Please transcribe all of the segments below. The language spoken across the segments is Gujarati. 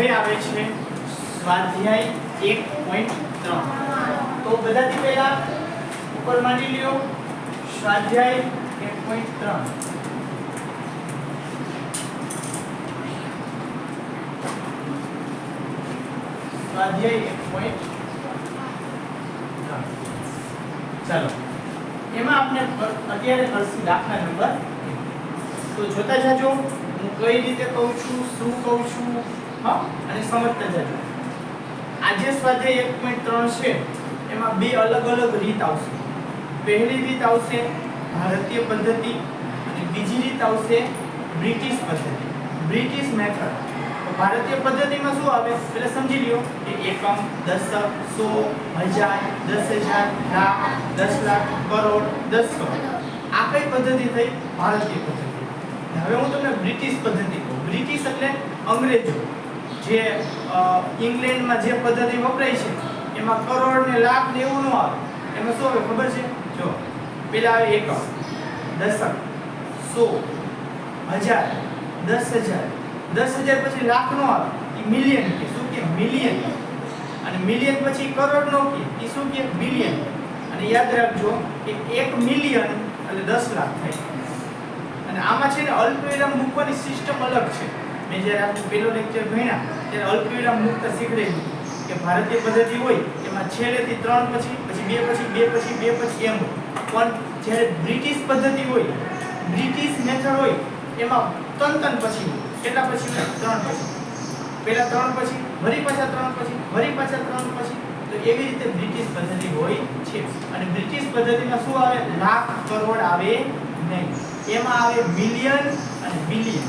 હવે આવે છે સ્વાધ્યાય એક પોઈન્ટ ત્રણ. તો બધાથી પહેલા ઉપર માની લ્યો, સ્વાધ્યાય એક પોઈન્ટ ત્રણ. સ્વાધ્યાય એક પોઈન્ટ ચાલો. એમાં આપણે ક- અત્યારે કરશું દાખલા નંબર એક. તો જોતા જાજો, હું કઈ રીતે કહું છું, શું કહું છું? હા? અને સમજતા જજો. આજે સ્વાધ્યાય એક પોઈન્ટ ત્રણ છે, એમાં બે અલગ અલગ રીત આવશે. પહેલી રીત આવશે ભારતીય પદ્ધતિ અને બીજી રીત આવશે બ્રિટિશ પદ્ધતિ. બ્રિટિશ મેથડ ભારતીય પદ્ધતિમાં શું આવે? એટલે સમજી લ્યો કે એકમ, દશક, સો, હજાર, દસ હજાર, લાખ, દસ લાખ, કરોડ, દસ કરોડ. આ કઈ પદ્ધતિ થઈ? ભારતીય પદ્ધતિ. હવે હું તમને બ્રિટિશ પદ્ધતિ કહું. બ્રિટિશ એટલે અંગ્રેજો. જે ઇંગ્લેન્ડમાં જે પદ્ધતિ વપરાય છે, એમાં કરોડ ને લાખ ને એવું ન આવે. એમાં શું આવે ખબર છે? જો, પેલા આવે એકમ દશક સો. હજાર. દસ હજાર. દસ હજાર પછી લાખ નો આવે. એ મિલિયન કે, શું કે? મિલિયન અને મિલિયન પછી કરોડ નો કે એ શું કે? બિલિયન અને યાદ રાખજો કે એક મિલિયન એટલે દસ લાખ થાય. અને આમાં છે ને અલ્પવિરામ મૂકવાની સિસ્ટમ અલગ છે. મેં જ્યારે આપણું પહેલો લેક્ચર ભણ્યા, ત્યારે અલ્પવિરામ મુક્ત શીખડેલું કે ભારતીય પદ્ધતિ હોય, એમાં છેલ્લેથી ત્રણ પછી પછી બે પછી બે પછી બે પછી એમ પણ જ્યારે બ્રિટિશ પદ્ધતિ હોય, બ્રિટિશ મેથડ હોય, એમાં ત્રણ ત્રણ પછી કેટલા પછી ત્રણ પછી. પહેલા ત્રણ પછી વળી પાછા ત્રણ પછી વળી પાછા ત્રણ પછી. તો એવી રીતે બ્રિટિશ પદ્ધતિ હોય છે. અને બ્રિટિશ પદ્ધતિમાં શું આવે? લાખ કરોડ આવે નહીં. એમાં આવે મિલિયન અને બિલિયન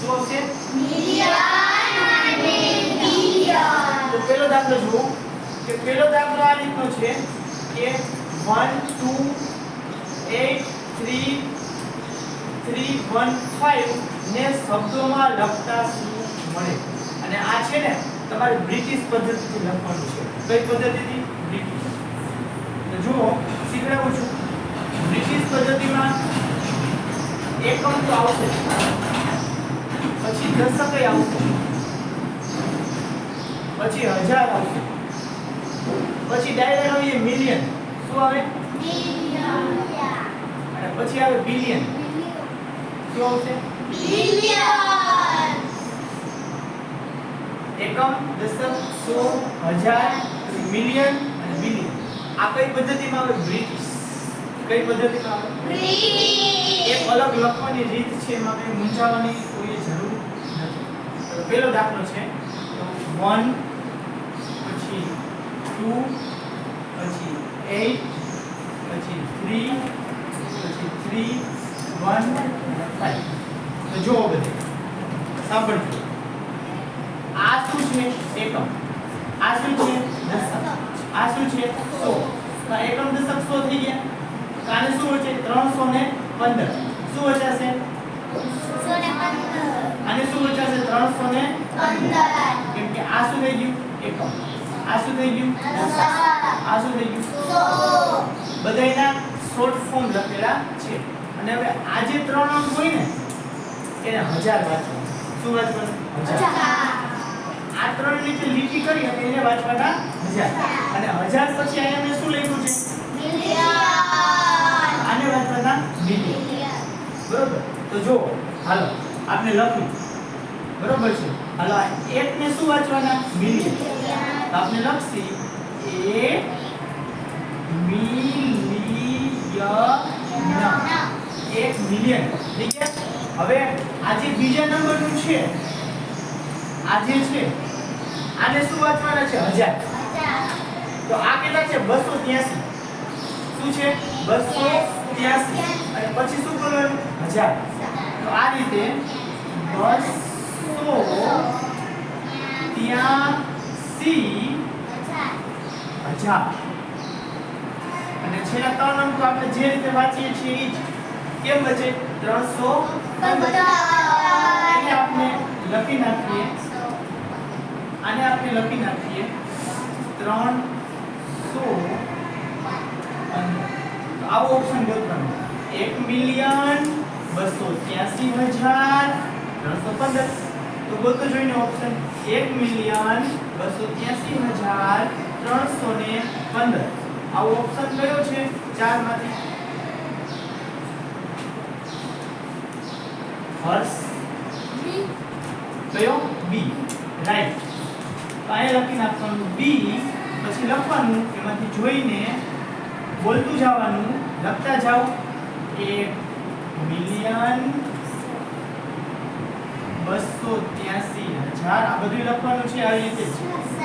શું આવશે તો પહેલો દાખલો જુઓ કે પહેલો દાખલો આ રીતનો છે કે 1 2 8 3 3 1 5 ને શબ્દોમાં લખતા શું મળે અને આ છે ને તમારે બ્રિટિશ પદ્ધતિથી લખવાનું છે કઈ પદ્ધતિથી બ્રિટિશ તો જુઓ શીખડાવું છું બ્રિટિશ પદ્ધતિમાં એકમ તો આવશે. પછી દશક આવશે. પછી હજાર આવશે. પછી ડાયરેક્ટ આવીએ મિલિયન શું આવે? અને પછી આવે બિલિયન શું આવશે? એકમ દશક સો હજાર મિલિયન અને બિલિયન આ કઈ પદ્ધતિમાં આવે? બ્રિટિશ. કઈ પદ્ધતિમાં આવે? એક અલગ લખવાની રીત છે એમાં કઈ મૂંઝાવાની કોઈ જરૂર પહેલો દાખલો છે તો 1 પછી 2 પછી 8 પછી 3 પછી 3 1 5 તો જુઓ બધે સાંભળજો આ શું છે એકમ આ શું છે દશક આ શું છે સો તો આ એકમ દશક સો થઈ ગયા તો આને શું વચ્ચે 315 શું વચાશે આને શું વચાશે 315 કેમ કે આ શું થઈ ગયું? એકમ આ શું થઈ ગયું? આ શું થઈ ગયું? બધાયના શોર્ટ ફોર્મ લખેલા છે. અને હવે આ જે ત્રણ અંક હોય ને એને હજાર વાંચવા શું વાંચવાનું? હજાર. આ ત્રણ રીતે લીટી કરી અને એને વાંચવાના હજાર. અને હજાર પછી અહીંયા મેં શું લખ્યું છે? આને વાંચવાના મિલિયન. બરોબર? તો જો હાલો આપણે લખ્યું બરોબર છે. હાલો એક ને શું વાંચવાના? મિલી આપણે લખશી. એ મિલિયન એક મિલિયન. ઠીક છે? હવે આ જે બીજા નંબરનું છે, આ જે છે, આને શું વાંચવાના છે? હજાર. તો આ કેટલા છે? બસો ત્યાસી. શું છે? બસો ત્યાસી. અને પછી શું કરવાનું? હજાર. તો આ રીતે બસો ત્યાસી હજાર અને છેલ્લા ત્રણ અંકો આપણે જે રીતે વાંચીએ છીએ એ જ. કેમ બચે? ત્રણસો એટલે આપણે લખી નાખીએ. આને આપણે લખી નાખીએ. ત્રણસો તો આવો ઓપ્શન ગોતવાનો. એક મિલિયન બસો ત્યાસી હજાર ત્રણસો પંદર. તો બોલતો જોઈને ઓપ્શન એક મિલિયન બસો ત્યાસી ઓપ્શન કયો છે? ચારમાંથી. હર્ષ કયો? બી રાઈટ તો અહીંયા લખી નાખવાનું બી પછી લખવાનું, એમાંથી જોઈને બોલતું જવાનું, લખતા જાઓ. એક મિલિયન બસો ત્યાસી હજાર આ બધું લખવાનું છે આવી રીતે.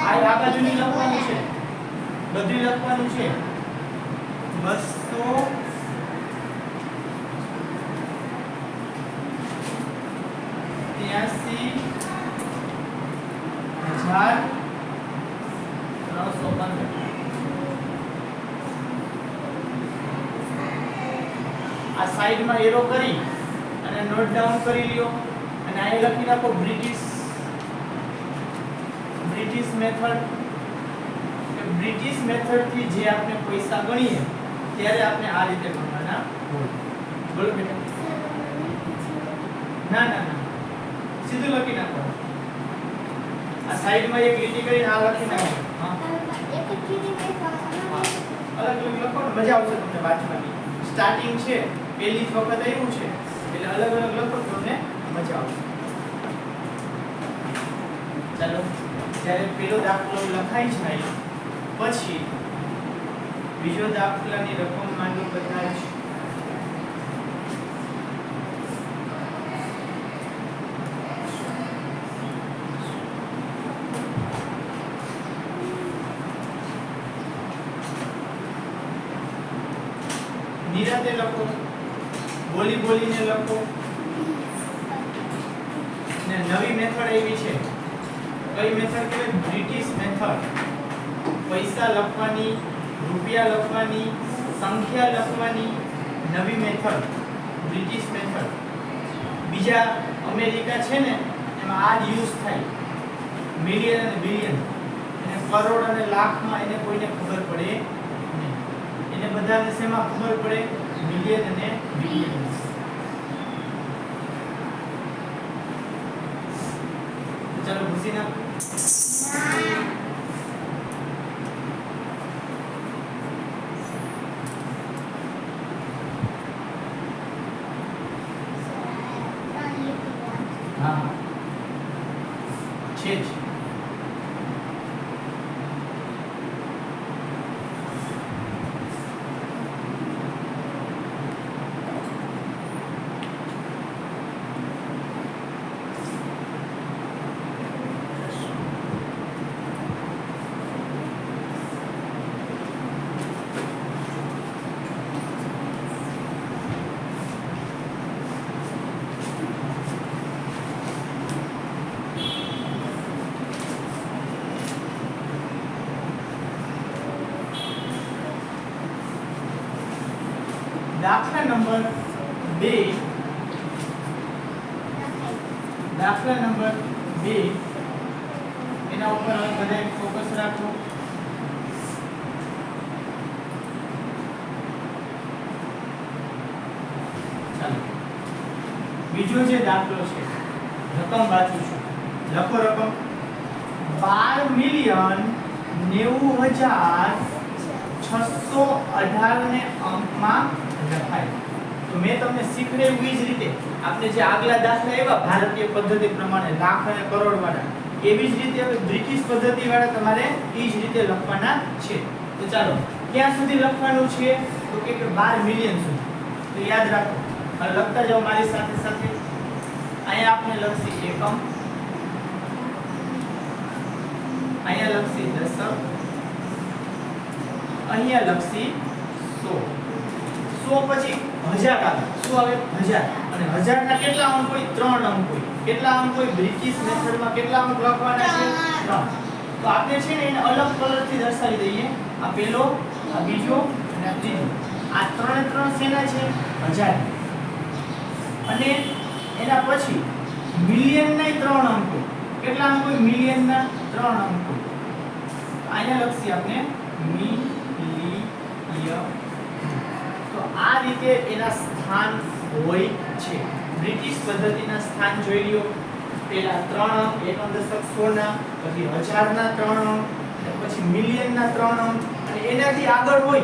આ બાજુ લખવાનું છે. બધું લખવાનું છે. બસો ત્યાસી હજાર ત્રણસો પંદર. આ સાઈડમાં એરો કરી અને નોટ ડાઉન કરી લ્યો. અને લખી નાખો બ્રિટિશ બ્રિટિશ મેથડ બ્રિટિશ મેથડથી જે આપણે પૈસા ગણીએ, ત્યારે આપણે આ રીતે ગણવાના બોલો બેટા. ના ના ના. સીધું લખી નાખો. આ સાઈડમાં એક લીટી કરીને આ લખી નાખો. અલગ અલગ લખો મજા આવશે તમને વાંચવાની. સ્ટાર્ટિંગ છે, પહેલી જ વખત આવ્યું છે. એટલે અલગ અલગ લખો તો તમને મજા આવશે ચાલો. જ્યારે પેલો દાખલો લખાઈ જાય પછી બીજો દાખલાની રકમ માંડો બધા જ નિરાતે લખો બોલી બોલીને લખો ને નવી મેથડ એવી છે કઈ મેથડ કહેવાય બ્રિટિશ મેથડ પૈસા લખવાની રૂપિયા લખવાની, સંખ્યા લખવાની નવી મેથડ બ્રિટિશ મેથડ બીજા અમેરિકા છે ને, એમાં આ જ યુઝ થાય. મિલિયન અને બિલિયન અને કરોડ અને લાખમાં એને કોઈને ખબર પડે નહીં. એને બધાને શેમાં ખબર પડે? મિલિયન અને બિલિયન ચાલો ઘૂસી નાખો હા છે જ દાખલા નંબર 2 દાખલા નંબર 2 એના ઉપર હવે બધાએ ફોકસ રાખો. બીજો જે દાખલો છે, રકમ વાંચું છું. લખો રકમ. બાર મિલિયન નેવું હજાર છસો અઢાર ને અંકમાં લખાય તો મેં તમને શીખવાડ્યું એવી જ રીતે. આપણે જે આગલા દાખલા એવા ભારતીય પદ્ધતિ પ્રમાણે લાખ અને કરોડ વાળા એવી જ રીતે હવે બ્રિટિશ પદ્ધતિ વાળા તમારે એ જ રીતે લખવાના છે. તો ચાલો, ક્યાં સુધી લખવાનું છે? તો કે 12 મિલિયન સુધી. તો યાદ રાખો, હવે લખતા જાઓ મારી સાથે સાથે. અહીંયા આપણે લખશી એકમ. અહીંયા લખશી દશક. અહીંયા લખશી સો. સો પછી હજાર આવે શું આવે? હજાર. અને હજારના કેટલા અંક હોય? ત્રણ અંક હોય. કેટલા અંક હોય? બ્રિટિશ મેથડમાં કેટલા અંક લખવાના છે? ત્રણ. તો આપણે છે ને એને અલગ કલરથી દર્શાવી દઈએ. આ પેલો, આ બીજો અને આ ત્રીજો. આ ત્રણે ત્રણ શેના છે? હજાર. અને એના પછી મિલિયનના ત્રણ અંકો કેટલા અંકો મિલિયનના ત્રણ અંકો હોય. અહીંયા લખશી આપણે. મિલિયન આ રીતે એના સ્થાન હોય છે. બ્રિટિશ પદ્ધતિના સ્થાન જોઈ લ્યો. પેલા ત્રણ અંક એકમ દશક સોના પછી હજારના ત્રણ અંક પછી મિલિયનના ત્રણ અંક, અને એનાથી આગળ હોય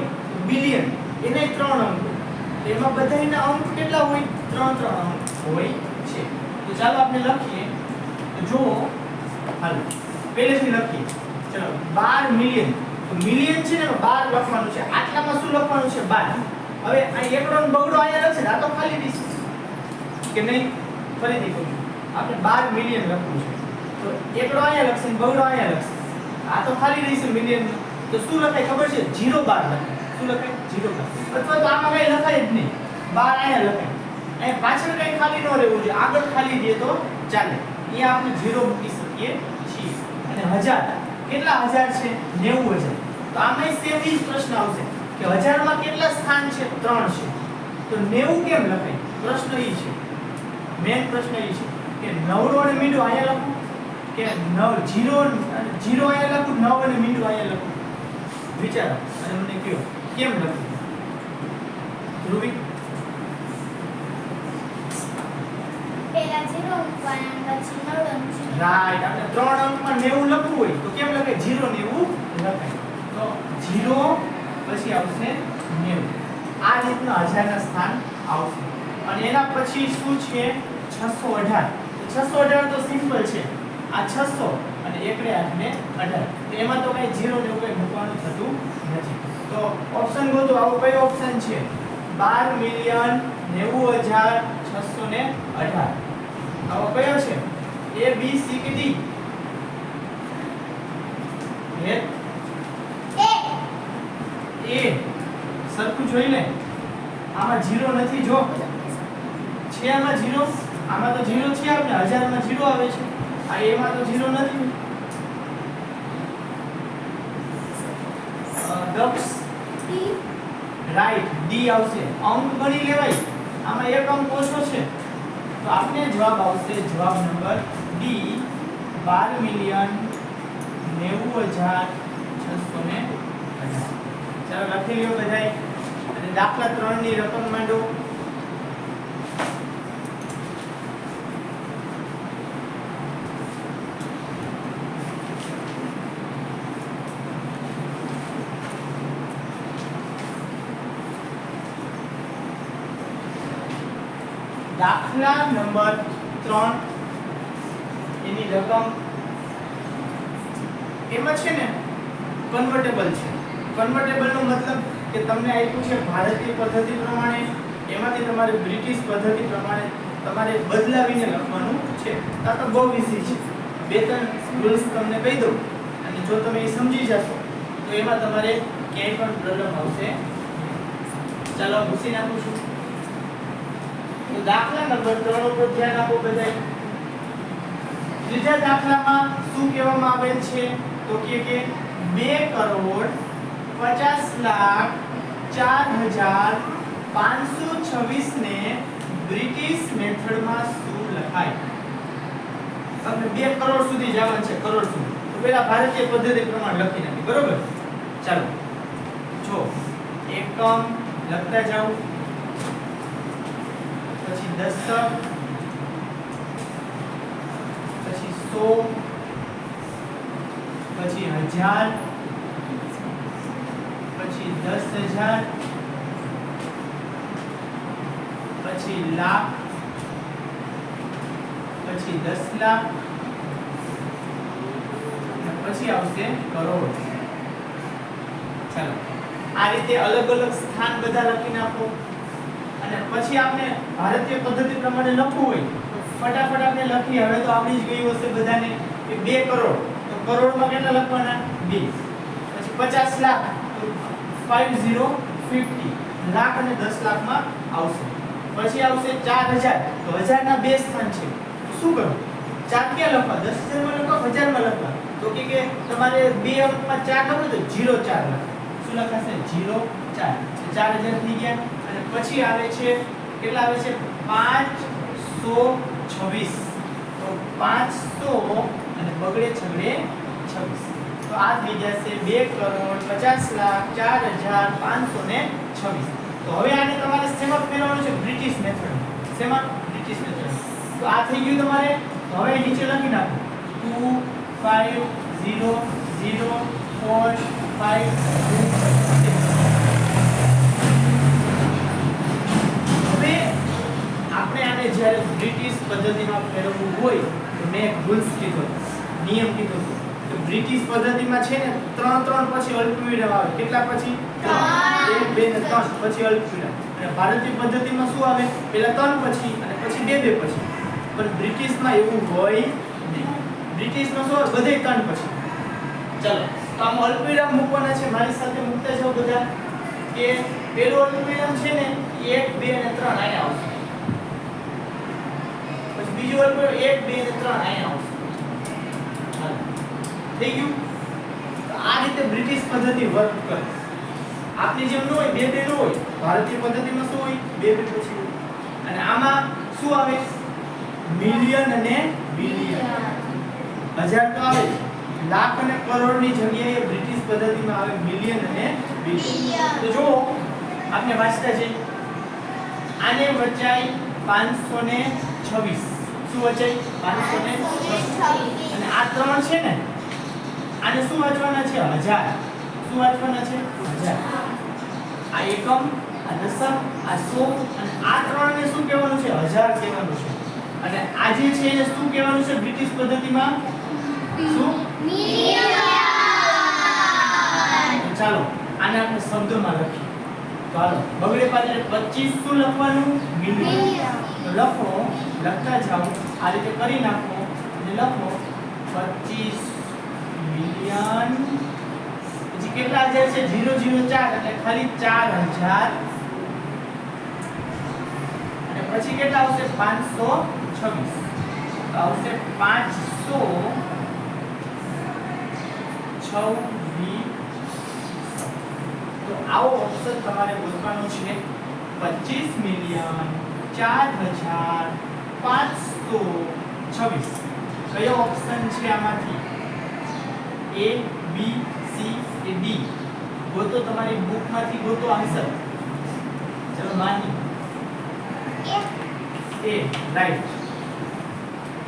બિલિયન. એને ત્રણ અંક એમાં બધાયના અંક કેટલા હોય? ત્રણ ત્રણ અંક હોય છે. તો ચાલો આપણે લખીએ. જો હાલો. પહેલેથી લખીએ. ચલો, બાર મિલિયન. મિલિયન છે ને, બાર લખવાનું છે. આટલામાં શું લખવાનું છે? બાર. હવે આ એકડો ને બગડો અહીંયા છે આ તો ખાલી દઈશું કે નહીં? ફરીથી કહું આપણે બાર મિલિયન લખવું છે. તો એકડો અહીંયા લખશે ને બગડો અહીંયા લખશે. આ તો ખાલી રહેશે મિલિયન તો શું લખાય ખબર છે? જીરો બાર લખાય. શું લખાય? જીરો બાર. અથવા તો આમાં કઈ લખાય જ નહીં. બાર અહીંયા લખાય. અહીંયા પાછળ કઈ ખાલી ન રહેવું જોઈએ. આગળ ખાલી દે તો ચાલે. એ આપણે જીરો મૂકી શકીએ છીએ. અને હજાર. કેટલા હજાર છે? નેવું હજાર. તો આમાં સેમ જ પ્રશ્ન આવશે. કે હજારમાં કેટલા સ્થાન છે? ત્રણ છે. તો નેવું કેમ લખાય? પ્રશ્ન એ છે. મેન પ્રશ્ન એ છે કે 9 અને મીંડું અહીંયા લખું. કે નવ જીરો જીરો અહીંયા લખું નવ અને મીંડું અહીંયા લખું. વિચારો. અને મને કયો કેમ લખું? ધ્રુવી? પેલા ઝીરો મૂકવાના પછી નવડો મૂકવાનો. રાઈટ આપણે ત્રણ અંકમાં 90 લખવું હોય તો કેમ લખાય? 0 90 લખાય. તો 0 પછી આવશે 90 આ રીતના હજારના સ્થાન આવશે. અને એના પછી શું છે? 618 તો 618 તો સિમ્પલ છે. આ 600 અને એકડે આઠને 18 તો એમાં તો કઈ 0 ને એવું મૂકવાનું થતું નથી. તો ઓપ્શન ગોતો. આવો કયો ઓપ્શન છે? 12 મિલિયન 90618 આવો કયો છે? એ બી સી કે ડી એ સરખું જોઈ લે આમાં જીરો નથી, જો. છે આમાં જીરો આમાં તો જીરો છે આપણે હજારમાં જીરો આવે છે. આ એમાં તો જીરો નથી. દક્ષ રાઈટ ડી આવશે. અંક ગણી લેવાય. આમાં એક અંક ઓછો છે. તો આપને જવાબ આવશે જવાબ નંબર ડી બાર મિલિયન નેવું હજાર છસો ને અઢાર. ચાલો લખી લ્યો બધાય. અને દાખલા ત્રણની રકમ માંડો. દાખલા નંબર ત્રણ. એની રકમ એમાં છે ને કન્વર્ટેબલ છે. કન્વર્ટેબલ નો મતલબ કે તમને આપ્યું છે ભારતીય પદ્ધતિ પ્રમાણે, એમાંથી તમારે બ્રિટિશ પદ્ધતિ પ્રમાણે તમારે બદલાવીને લખવાનું છે. આ તો બહુ ઈઝી છે. બે ત્રણ રૂલ્સ તમને કહી દઉં. અને જો તમે એ સમજી જશો, તો એમાં તમારે ક્યાંય પણ પ્રોબ્લેમ આવશે ચાલો ભૂસી નાખું છું. દાખલા નંબર ત્રણ ઉપર ધ્યાન આપો બધાય. ત્રીજા દાખલામાં શું કહેવામાં આવેલ છે? તો કે બે કરોડ પચાસ લાખ ચાર હજાર પાંચસો છવ્વીસ ને બ્રિટિશ મેથડમાં શું લખાય? તમને બે કરોડ સુધી જવાનું છે, કરોડ સુધી. તો પેલા ભારતીય પદ્ધતિ પ્રમાણે લખી નાખી, બરોબર? ચાલો. જો, એકમ લખતા જાઓ. પછી દશક પછી સો, પછી હજાર દસ હજાર, પછી લાખ, પછી દસ લાખ પછી આવશે કરોડ. ચાલો. આ રીતે અલગ અલગ સ્થાન બધા લખી નાખો. અને પછી આપણે ભારતીય પદ્ધતિ પ્રમાણે લખવું હોય ફટાફટ આપણે લખીએ. હવે તો આવડી જ ગયું હશે બધાને કે બે કરોડ. તો કરોડમાં કેટલા લખવાના? બે. પછી પચાસ lakh. Five zero fifty lakh અને દસ લાખમાં આવશે પછી આવશે ચાર હજાર તો હજારના બે સ્થાન છે શું કરવું ચાર ક્યાં લખવા દસ હજારમાં લખવા હજારમાં લખવા તો કે કે તમારે બે અંકમાં ચાર લખો તો જીરો ચાર લખો શું લખાશે જીરો ચાર ચાર હજાર થઈ ગયા અને પછી આવે છે કેટલા આવે છે પાંચસો છવ્વીસ તો પાંચસો અને બગડે છગડે છવ્વીસ તો આ થઈ જશે બે કરોડ પચાસ લાખ ચાર હજાર પાંચસો ને છવ્વીસ. તો હવે આને તમારે શેમાં ફેરવવાનું છે બ્રિટિશ મેથડ શેમાં બ્રિટિશ મેથડ તો આ થઈ ગયું તમારે. હવે નીચે લખી નાખો. Two five zero zero four five હવે આપણે આને જ્યારે બ્રિટિશ પદ્ધતિમાં ફેરવવું હોય તો મેં ભૂલ્સ કીધો નિયમ કીધો બ્રિટિશ પદ્ધતિમાં છે ને ત્રણ ત્રણ પછી અલ્પવિરામ આવે. કેટલા પછી. એક બે ને ત્રણ પછી અલ્પવિરામ અને ભારતીય પદ્ધતિમાં શું આવે? પહેલા ત્રણ પછી અને પછી બે બે પછી. પણ બ્રિટિશમાં એવું હોય બ્રિટિશમાં શું હોય બધે ત્રણ પછી. ચલો તો આમ અલ્પવિરામ મૂકવાના છે. મારી સાથે મૂકતા જાઓ બધા. કે પેલું અલ્પવિરામ છે ને એક બે અને ત્રણ અહીંયા આવશે. પછી બીજું અલ્પવિરામ એક બે અને ત્રણ અહીંયા આવશે. થઈ ગયું. આ રીતે બ્રિટિશ પદ્ધતિ વર્ક કરે. આપની જેમ ન હોય, બે બે ન હોય, ભારતીય પદ્ધતિમાં શું હોય? બે બે પછી અને આમાં શું આવે? મિલિયન અને બિલિયન. હજાર તો આવે લાખ અને કરોડની જગ્યાએ બ્રિટિશ પદ્ધતિમાં આવે મિલિયન અને બિલિયન. તો જો આપણે વાંચતા છે આને વચાય પાંચસો ને છવ્વીસ. શું વચાય? પાંચસો ને અને આ ત્રણ છે ને આને શું વાંચવાના છે? હજાર. શું વાંચવાના છે? હજાર. આ એકમ, આ દશક, આ સો અને આ ત્રણને શું કહેવાનું છે? હજાર કહેવાનું છે. અને આ જે છે એને શું કહેવાનું છે બ્રિટિશ પદ્ધતિમાં? શું? ચાલો, આને આપણે શબ્દોમાં લખીએ. ચાલો બગડે પાછળ 25 શું લખવાનું? મિલિયન. લખો, લખતા જાઓ, આ રીતે કરી નાખો અને લખો 25 મિલિયન પછી કેટલા હજાર છે? 004 એટલે ખાલી 4000 અને પછી કેટલા આવશે? 526 તો આવશે 500 છવ્વીસ. તો આવો ઓપ્શન તમારે બોલવાનો છે. 25 મિલિયન 4000 526 કયો ઓપ્શન છે આમાંથી? એ બી સી કે ડી ગોતો તમારી બુકમાંથી, ગોતો આન્સર ચલો માની. એ રાઈટ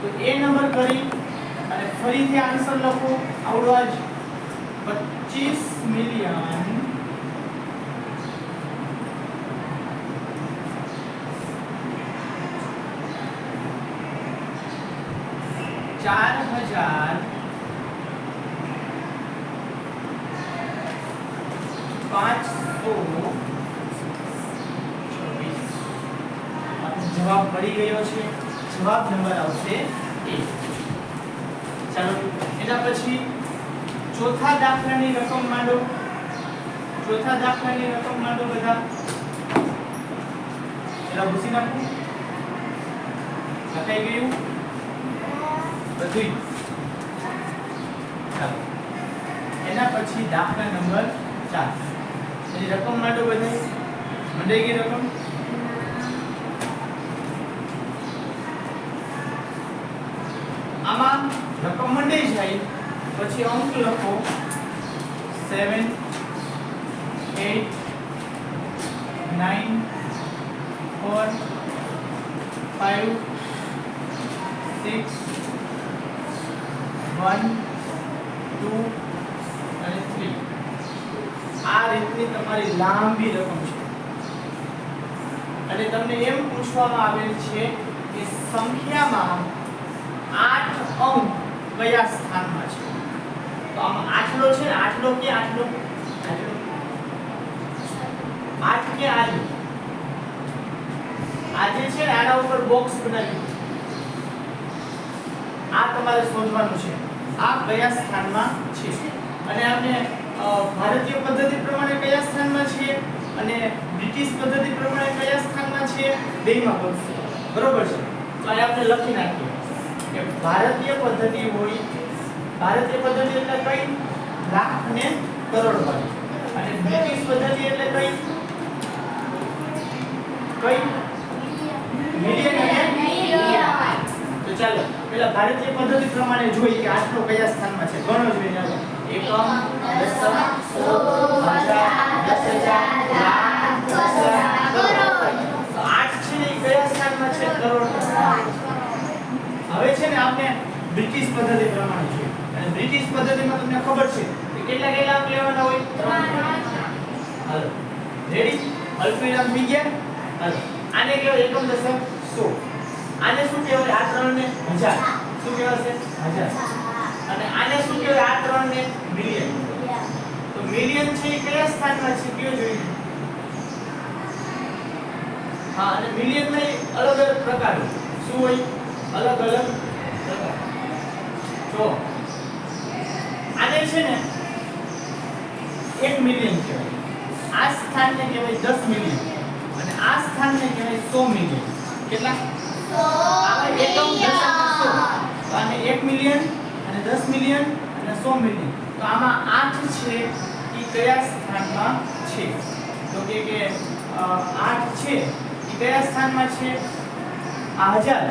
તો એ નંબર કરી અને ફરીથી આન્સર લખો. આવડો આજ 25 મિલિયન ચાર હજાર પાંચસો છવ્વીસ આપણો જવાબ મળી ગયો છે જવાબ નંબર આવશે એ. ચાલો, એના પછી ચોથા દાખલાની રકમ માંડો. ચોથા દાખલાની રકમ માંડો બધા. જરા ભૂસી નાખો. લખાઈ ગયું? બધું એના પછી દાખલા નંબર ચાર. એની રકમ માંડો બધા મંડાઈ ગઈ રકમ આમાં રકમ મંડાઈ જાય પછી અંક લખો seven eight nine four five six one two અને થ્રી આ રીતની તમારી લાંબી રકમ છે. અને તમને એમ પૂછવામાં આવેલ છે કે સંખ્યામાં આઠ અંક કયા સ્થાનમાં છે? તો આમાં આઠલો છે આઠલો કે આઠલો આઠ કે આજે આજે છે ને આના ઉપર બોક્સ બનાવ્યું. આ તમારે શોધવાનું છે. આ કયા સ્થાનમાં છે? અને આપણે ભારતીય પદ્ધતિ પ્રમાણે કયા સ્થાનમાં છે અને બ્રિટિશ પદ્ધતિ પ્રમાણે કયા સ્થાનમાં છે બેમાં બોક્સ બરોબર છે? તો આપણે લખી નાખીએ. કે ભારતીય પદ્ધતિ હોય ભારતીય પદ્ધતિ એટલે કઈ? લાખ ને કરોડ વાળી અને બ્રિટિશ પદ્ધતિ એટલે કઈ? કઈ? મિલિયન અને તો ચાલો, પેલા ભારતીય પદ્ધતિ પ્રમાણે જોઈએ કે આટલો કયા સ્થાનમાં છે. ગણો જોઈએ એકમ, દસમ, સો, હજાર, દસ હજાર, લાખ દસ હજાર, આપણે પદ્ધતિ પ્રમાણે છે. અને બ્રિટિશ પદ્ધતિમાં તમને ખબર છે કે કેટલા અંક લેવાના હોય? હાલો. રેડી અલ્પવિરામ થઈ ગયા હાલો. આને કેવો એકમ દશક 100 આને શું કહેવાય? આ ત્રણ ને હજાર. શું કહેવાશે હજાર. અને આને શું કહેવાય? આ ત્રણ મિલિયન તો મિલિયન છે એ કયા સ્થાનમાં છે? કયો જોઈએ? હા, અને મિલિયન નહીં અલગ અલગ પ્રકાર શું હોય? અલગ અલગ જો આને છે ને એક મિલિયન કહેવાય આ સ્થાનને કહેવાય દસ મિલિયન અને આ સ્થાનને કહેવાય સો મિલિયન કેટલા? એકમ તો એક મિલિયન અને દસ મિલિયન અને સો મિલિયન તો આમાં આઠ છે એ કયા સ્થાનમાં છે? તો કે કે આઠ છે એ કયા સ્થાનમાં છે? આ હજાર.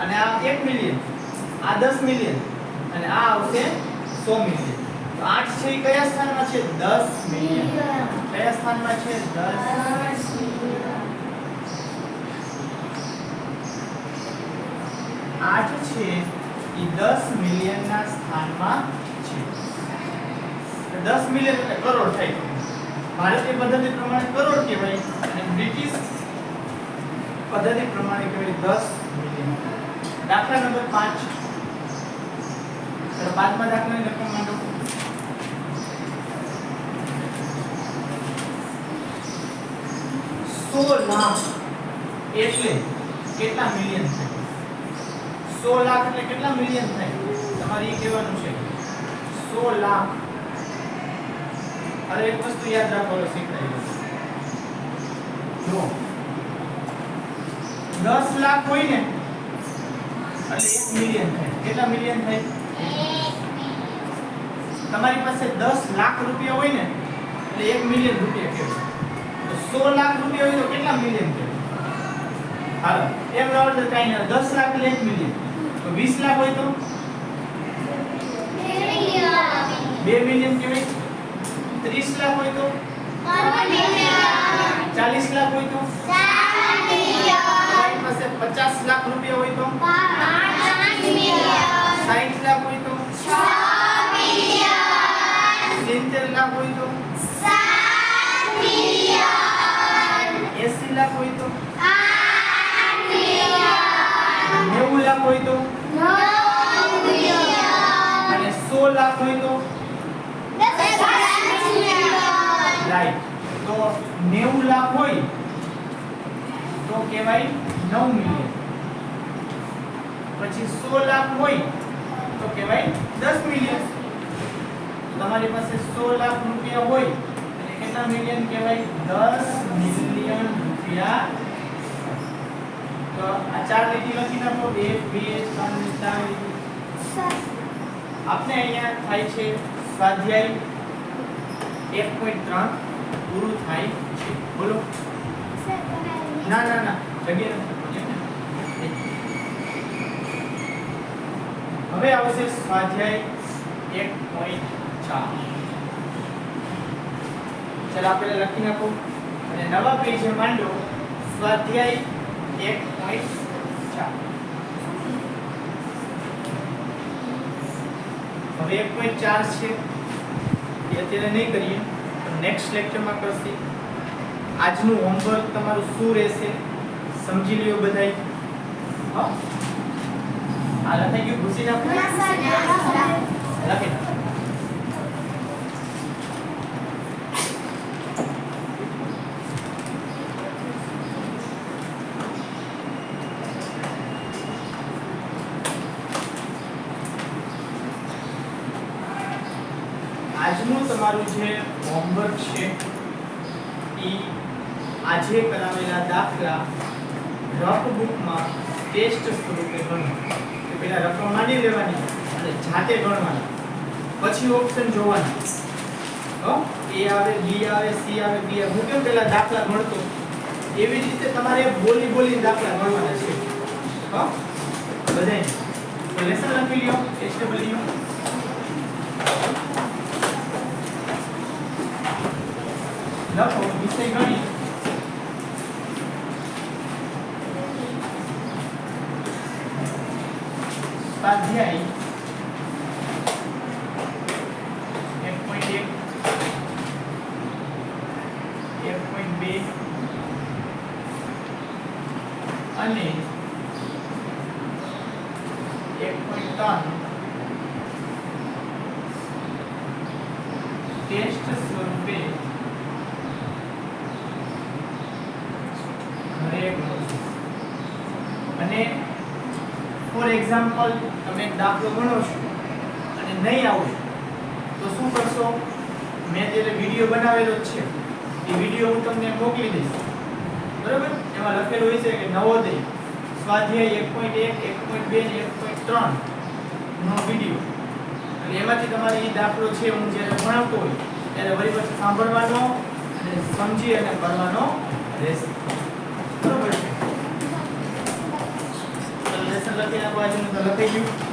અને આ એક મિલિયન આ દસ મિલિયન અને આ આવશે સો મિલિયન તો આઠ છે એ કયા સ્થાનમાં છે? દસ મિલિયન કયા સ્થાનમાં છે? દસ આઠ છે એ દસ મિલિયનના સ્થાનમાં છે. દસ મિલિયન એટલે કરોડ થાય. ભારતીય પદ્ધતિ પ્રમાણે કરોડ કહેવાય અને બ્રિટિશ પદ્ધતિ પ્રમાણે કહેવાય દસ મિલિયન દાખલા નંબર પાંચ ચલો પાંચમા દાખલાની લખવા માંડો. સો લાખ એટલે કેટલા મિલિયન થાય? સો લાખ એટલે કેટલા મિલિયન થાય? તમારે એ કહેવાનું છે. સો લાખ અરે એક વસ્તુ યાદ રાખો શીખડાઈ જો. દસ લાખ હોય ને, એટલે એક મિલિયન થાય. કેટલા મિલિયન થાય? તમારી પાસે દસ લાખ રૂપિયા હોય ને, એટલે એક મિલિયન રૂપિયા કહેવાય સો લાખ રૂપિયા હોય તો કેટલા મિલિયન કહેવાય હાલો એમ રાવણ તો કાંઈ ના દસ લાખ એટલે એક મિલિયન તો વીસ લાખ હોય તો? બે મિલિયન કહેવાય. ત્રીસ લાખ હોય તો? ચાલીસ લાખ હોય તો? પાસે પચાસ લાખ રૂપિયા હોય તો? સાઠ લાખ હોય તો? સિત્તેર લાખ હોય તો? એસી લાખ હોય તો? નેવું લાખ હોય તો? અને સો લાખ હોય તો? રાઈટ. તો નેવું લાખ હોય તો કહેવાય નવ મિલિયન. પછી સો લાખ હોય તો કહેવાય? દસ મિલિયન તમારી પાસે સો લાખ રૂપિયા હોય એટલે કેટલા મિલિયન કહેવાય? દસ મિલિયન રૂપિયા. તો આ ચાર લીટી લખી નાખો. એક બે ત્રણ ચાર. આપને અહીંયા થાય છે સ્વાધ્યાય એક પોઈન્ટ ત્રણ. પૂરું થાય છે. બોલો. ના ના ના. જગ્યા નથી. હવે આવશે સ્વાધ્યાય એક પોઈન્ટ ચાર. ચાલો આપણે લખી નાખો. અને નવા પેજે માંડો, સ્વાધ્યાય એક પોઈન્ટ ચાર. હવે એક પોઈન્ટ ચાર છે. એ અત્યારે નહીં કરીએ નેક્સ્ટ લેક્ચરમાં કરશે. આજનું હોમવર્ક તમારું શું રહેશે સમજી લ્યો બધાય. હા? આ થઈ ગયું ઘૂસી નાખો લખી નાખો આજનું તમારું જે હોમવર્ક છે એ આજે કરાવેલા દાખલા રફ બુકમાં ટેસ્ટ સ્વરૂપે ગણો કે પહેલા રકમ માંડી લેવાની અને જાતે ગણવાની. પછી ઓપ્શન જોવાની. હો? એ આવે બી આવે સી આવે બી આવે. હું કેમ પેલા દાખલા ગણતો? એવી રીતે તમારે બોલી બોલી દાખલા ગણવાના છે. હો? બધાય લેસન લખી લ્યો એસ્ટેબલ લખો વિષય ગણિત સ્વાધ્યાય અને એક પોઈન્ટ ત્રણ ટેસ્ટ સ્વરૂપે ઘરે ગણો છો. અને ફોર એક્ઝામ્પલ તમે દાખલો ગણો છો અને નહીં આવડે, તો શું કરશો? મેં જે વીડિયો બનાવેલો જ છે, એ વીડિયો હું તમને મોકલી દઈશ. બરાબર? એમાં લખેલું હોય છે કે નવોદય, સ્વાધ્યાય એક પોઈન્ટ એક એક પોઈન્ટ બે એક પોઈન્ટ ત્રણ નો વીડિયો અને એમાંથી તમારે એ દાખલો છે હું જ્યારે ભણાવતો હોય, ત્યારે વળી પછી સાંભળવાનો અને સમજી અને કરવાનો રહેશે બરોબર છે લેસન